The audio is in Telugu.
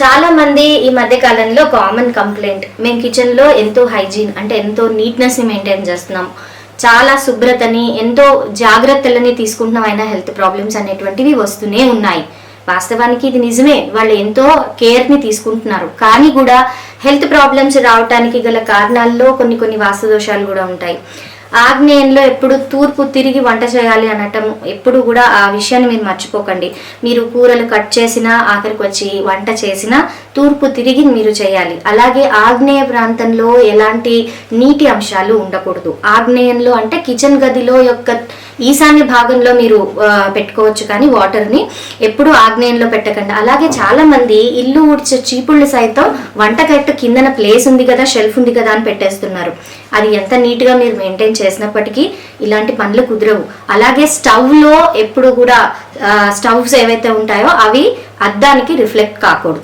చాలా మంది ఈ మధ్య కాలంలో కామన్ కంప్లైంట్ మేము కిచెన్లో ఎంతో హైజీన్ అంటే ఎంతో నీట్నెస్ని మెయింటైన్ చేస్తున్నాం. చాలా శుభ్రతని ఎంతో జాగ్రత్తలని తీసుకుంటున్నాం అయినా హెల్త్ ప్రాబ్లమ్స్ అనేటువంటివి వస్తూనే ఉన్నాయి. వాస్తవానికి ఇది నిజమే. వాళ్ళు ఎంతో కేర్ని తీసుకుంటున్నారు. కానీ కూడా హెల్త్ ప్రాబ్లమ్స్ రావడానికి గల కారణాల్లో కొన్ని కొన్ని వాస్తు దోషాలు కూడా ఉంటాయి. ఆగ్నేయంలో ఎప్పుడు తూర్పు తిరిగి వంట చేయాలి అనటం ఎప్పుడు కూడా ఆ విషయాన్ని మీరు మర్చిపోకండి. మీరు కూరలు కట్ చేసినా ఆఖరికి వచ్చి వంట చేసినా తూర్పు తిరిగి మీరు చేయాలి. అలాగే ఆగ్నేయ ప్రాంతంలో ఎలాంటి నీటి అంశాలు ఉండకూడదు. ఆగ్నేయంలో అంటే కిచెన్ గదిలో యొక్క ఈశాన్య భాగంలో మీరు పెట్టుకోవచ్చు కానీ వాటర్ని ఎప్పుడు ఆగ్నేయంలో పెట్టకండి. అలాగే చాలా మంది ఇల్లు ఊడ్చే చీపుళ్ళు సైతం వంటగట్టు కిందన ప్లేస్ ఉంది కదా షెల్ఫ్ ఉంది కదా అని పెట్టేస్తున్నారు. అది ఎంత నీట్గా మీరు మెయింటైన్ చేసినప్పటికీ ఇలాంటి పనులు కుదరవు. అలాగే స్టవ్లో ఎప్పుడు కూడా స్టవ్స్ ఏవైతే ఉంటాయో అవి అద్దానికి రిఫ్లెక్ట్ కాకూడదు.